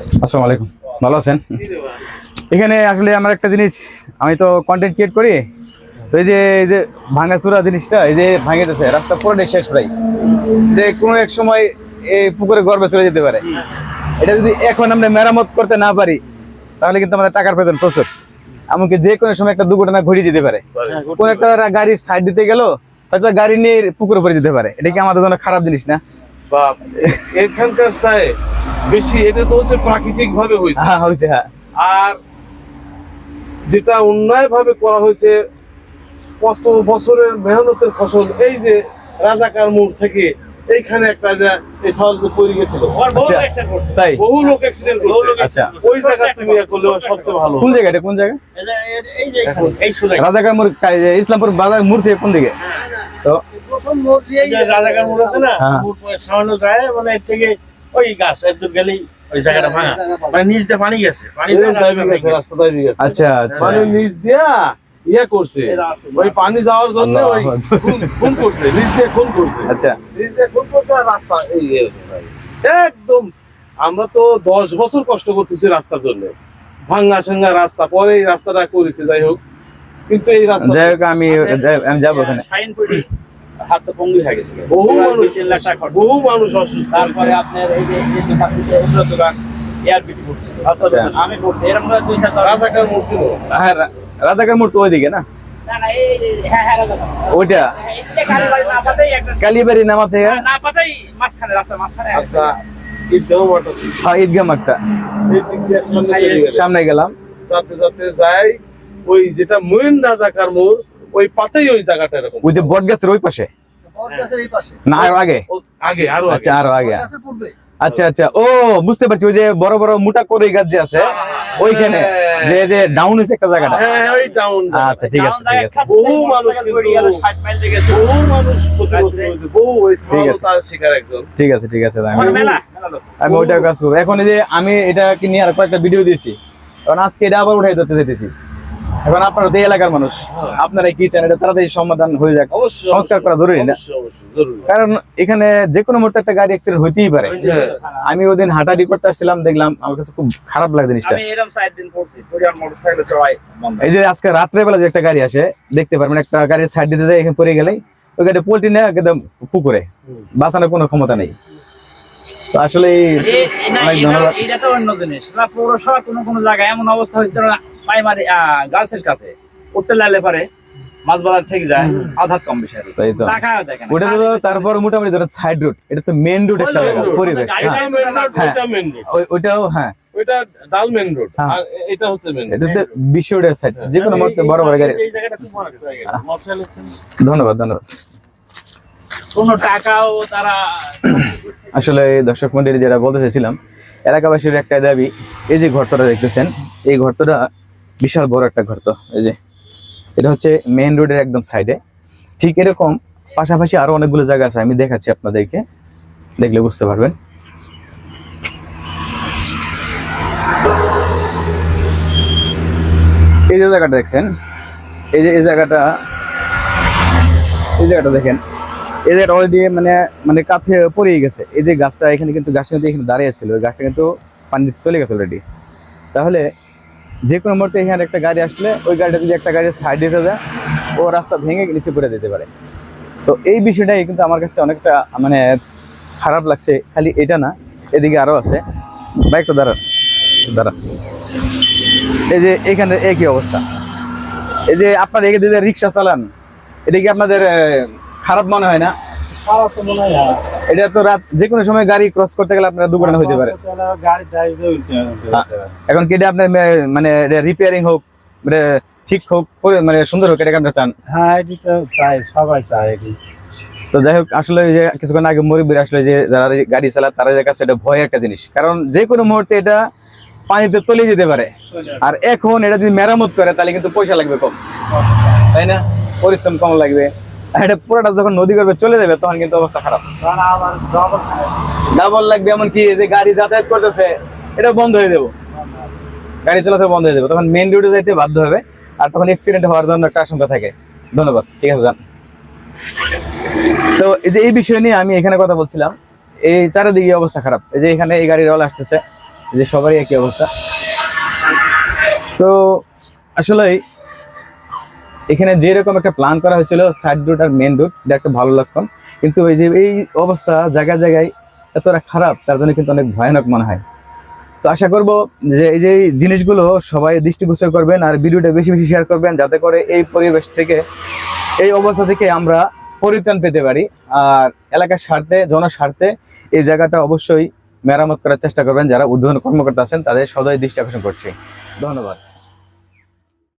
আসসালামু আলাইকুম। ভালো আছেন? এখানে আসলে আমার একটা জিনিস আমি তো কন্টেন্ট ক্রিয়েট করি। তো এই যে এই যে ভাঙাচুরা জিনিসটা এই যে ভাঙে যাচ্ছে রাস্তা পুরোটাই শেষ প্রায়। যে কোনো এক সময় এই পুকুরে গর্বে চলে যেতে পারে। এটা যদি এখন আমরা মেরামত করতে না পারি তাহলে কিন্তু আমাদের টাকার প্রয়োজন প্রচুর। এমনকি যে কোনো সময় একটা দুর্ঘটনা ঘটে যেতে পারে। কোন একটা গাড়ির সাইড দিতে গেল হয়তো গাড়ি নিয়ে পুকুরে পড়ে যেতে পারে। এটা কি আমাদের জন্য খারাপ জিনিস না? এখানকার বেশি এটা তো হচ্ছে প্রাকৃতিক ভাবে হয়েছে। হ্যাঁ হয়েছে হ্যাঁ। আর যেটা অন্যায় ভাবে করা হয়েছে কত বছরের মেহনতের ফসল এই যে রাজাকার মোড় থেকে এইখানে একটা যে এই সওয়ালকে পড়ে গেছিল তাই? বহু লোক অ্যাক্সিডেন্ট করছে। আচ্ছা। ওই জায়গা তুমি করলে সবচেয়ে ভালো কোন জায়গা? এটা কোন জায়গা এখন রাজাকার মোড় কা- যে ইসলামপুর বাজার মোড় থেকে কোন দিকে? তো? রাজাকার মোড় আছে না হ্যাঁ। মোড় পরে সামান্য যায় মানে এর থেকে ওই গাছ একটু গেলেই ওই জায়গাটা ভাঙা। মানে নিচ দিয়ে পানি গেছে। পানি দিয়ে এই দাবি গেছে রাস্তা দাবি গেছে। আচ্ছা আচ্ছা। মানে নিচ দিয়া ইয়ে করছে। ওই পানি যাওয়ার জন্য ওই খুন খুন করছে নিচ দিয়ে খুন করছে। আচ্ছা। নিচ দিয়ে খুন করছে রাস্তা এই এরকম হয়ে গেছে। একদম আমরা তো দশ বছর কষ্ট করতেছি রাস্তার জন্য। ভাঙ্গা সাঙ্গা রাস্তা পরে এই রাস্তাটা করেছে যাই হোক। কিন্তু এই রাস্তা যাই হোক আমি আমি যাব ওখানে হাত তো পঙ্গু হয়ে গেছিল বহু মানুষ তিন লাখ টাকা বহু মানুষ অসুস্থ তারপরে আপনার এই যে এই যে পাখিতে উন্নত এয়ারপিটি পড়ছিল আচ্ছা। আমি পড়ছি এরকম করে দুই রাজাকার মরছিল। হ্যাঁ রাজাকার ওইদিকে না? হ্যাঁ হ্যাঁ ওইটা? হ্যাঁ, কালীবাড়ি নামা থেকে আচ্ছা ঈদগাহ হ্যাঁ মাঠটা। সামনে সামনে গেলাম। যাতে যাতে যাই ওই যেটা মেন রাজাকার মোড় ওই পাতেই ওই জায়গাটা এরকম। ওই যে বট গাছের ওই পাশে? না আরও আগে? আগে আরও আচ্ছা আরও আগে। আচ্ছা আচ্ছা। ও বুঝতে পারছি ওই যে বড় বড় মোটা করে গাছ যে আছে ওইখানে। যে যে ডাউন হয়েছে একটা জায়গাটা। হ্যাঁ হ্যাঁ, ওই টাউন আচ্ছা ঠিক আছে ঠিক আছে। বহু মানুষ কিন্তু- ষাট মাইল থেকে গেছে বহু মানুষ বহু ওই ঠিক আছে। তার শিকার একজন। ঠিক আছে ঠিক আছে আমি আমার মেলা? মেলা লোক। আমি ওইটা কাজ করব। এখন এই যে আমি এটা কি নিয়ে আর কয়েকটা ভিডিও দিয়েছি। কারণ আজকে এটা আবার উঠাই ধরতে যেতেছি এখন আপনারা এই এলাকার মানুষ। আপনারা কি চান? এটা তাড়াতাড়ি সমাধান হয়ে যাক। সংস্কার করা জরুরি না? কারণ এখানে যে কোনো মুহূর্তে একটা গাড়ি অ্যাক্সিডেন্ট হইতেই পারে। হ্যাঁ। আমি ওদিন হাঁটাহাঁটি করতে আসছিলাম দেখলাম আমার কাছে খুব খারাপ লাগে জিনিসটা। আমি এরকম চার দিন পড়ছি পরিবার মোটরসাইকেল সবাই এই যে আজকে রাত্রে বেলা যে একটা গাড়ি আসে দেখতে পারবেন একটা গাড়ির সাইড দিতে যায় এখানে পড়ে গেলেই ওই গাড়ি পোল্ট্রি নেয় একদম পুকুরে। বাঁচানোর কোনো ক্ষমতা নেই। আসলে এই- এ- না, অনেক ধন্যবাদ। এটা তো অন্য জিনিস। পৌরসভা কোনো কোনো জায়গায় এমন অবস্থা হয়েছে প্রাইমারি গার্লসের কাছে উঠতে লাগলে পারে মাছ বাজার থেকে যায় আধার কম। তাই তো। ওটা তো তারপর মোটামুটি ধরেন সাইড রোড এটা তো মেন রোড একটা পরিবেশ। হ্যাঁ। এটা রোড হ্যাঁ। রোড ওইটাও হ্যাঁ। ওইটা ডাল মেন রোড হ্যাঁ। আর এটা হচ্ছে মেন এটা তো বিশ্ব সাইড যে কোনো বড় বড় গাড়ি ধন্যবাদ ধন্যবাদ। কোনো টাকাও তারা আসলে দর্শক মন্ডলী যেটা বলতে চাইছিলাম, এলাকাবাসীর একটা দাবি, এই যে ঘরটা দেখতেছেন, এই ঘরটা বিশাল বড় একটা ঘর তো, এই যে। এটা হচ্ছে মেইন রোডের একদম সাইডে ঠিক এরকম পাশাপাশি আরও অনেকগুলো জায়গা আছে, আমি দেখাচ্ছি আপনাদেরকে। দেখলে বুঝতে পারবেন। এই যে জায়গাটা দেখছেন, এই যে, এই জায়গাটা এই জায়গাটা দেখেন। জায়গাটা অলরেডি মানে মানে কাছে পড়েই গেছে। এই যে গাছটা, এখানে কিন্তু গাছটা কিন্তু এখানে দাঁড়িয়ে ছিল। ওই গাছটা কিন্তু পানিতে চলে গেছে অলরেডি তাহলে যে কোনো মুহূর্তে এখানে একটা গাড়ি আসলে ওই গাড়িটা যদি একটা গাড়ি সাইড দিতে যায়, ও রাস্তা ভেঙে নিচে পড়ে দিতে পারে। তো এই বিষয়টাই কিন্তু আমার কাছে অনেকটা মানে খারাপ লাগছে। খালি এটা না, এদিকে আরও আছে। বাইকটা দাঁড়ান দাঁড়ান। এই যে এখানে একই অবস্থা। এই যে আপনার এদিকে যে রিক্সা চালান, এটা কি আপনাদের খারাপ মনে হয় না। এটা তো রাত যে কোনো সময় গাড়ি ক্রস করতে গেলে আপনার দুর্ঘটনা হইতে পারে। হ্যাঁ। এখন কি এটা আপনার মানে রিপেয়ারিং হোক মানে ঠিক হোক মানে সুন্দর হোক এটাকে আপনার চান? হ্যাঁ এটি তো চাই সবাই চায় এটি। তো যাই হোক আসলে যে কিছুক্ষণ আগে মুরব্বীর আসলে যে যারা গাড়ি চালায় তারা যে কাছে এটা ভয় একটা জিনিস। কারণ যে কোনো মুহূর্তে এটা পানিতে তলিয়ে যেতে পারে। আর এখন এটা যদি মেরামত করে তাহলে কিন্তু পয়সা লাগবে কম। তাই না? পরিশ্রম কম লাগবে। এটা পুরোটা যখন নদী করবে চলে যাবে, তখন কিন্তু অবস্থা খারাপ। ডবল লাগবে এমন কি যে গাড়ি যাতায়াত করতেছে এটা বন্ধ হয়ে যাব। গাড়ি চলাচল বন্ধ হয়ে যাবে। তখন মেন রোডে যাইতে বাধ্য হবে। আর তখন অ্যাক্সিডেন্ট হওয়ার জন্য একটা আশঙ্কা থাকে। ধন্যবাদ। ঠিক আছে, যান। তো এই যে এই বিষয় নিয়ে আমি এখানে কথা বলছিলাম, এই চারিদিকে অবস্থা খারাপ। এই যে এখানে এই গাড়ির রল আসতেছে যে সবারই একই অবস্থা। তো আসলে এখানে যেরকম একটা প্ল্যান করা হয়েছিল সাইড রুট আর মেন রুট এটা একটা ভালো লক্ষণ। কিন্তু এই যে এই অবস্থা জায়গায় জায়গায় এতটা খারাপ, তার জন্য কিন্তু অনেক ভয়ানক মনে হয়। তো আশা করব যে এই যে জিনিসগুলো সবাই দৃষ্টিগোচর করবেন আর ভিডিওটা বেশি বেশি শেয়ার করবেন, যাতে করে এই পরিবেশ থেকে, এই অবস্থা থেকে আমরা পরিত্রাণ পেতে পারি। আর এলাকার স্বার্থে, জনস্বার্থে এই জায়গাটা অবশ্যই মেরামত করার চেষ্টা করবেন। যারা উদ্বোধন কর্মকর্তা আছেন, তাদের সদয় দৃষ্টি আকর্ষণ করছি। ধন্যবাদ।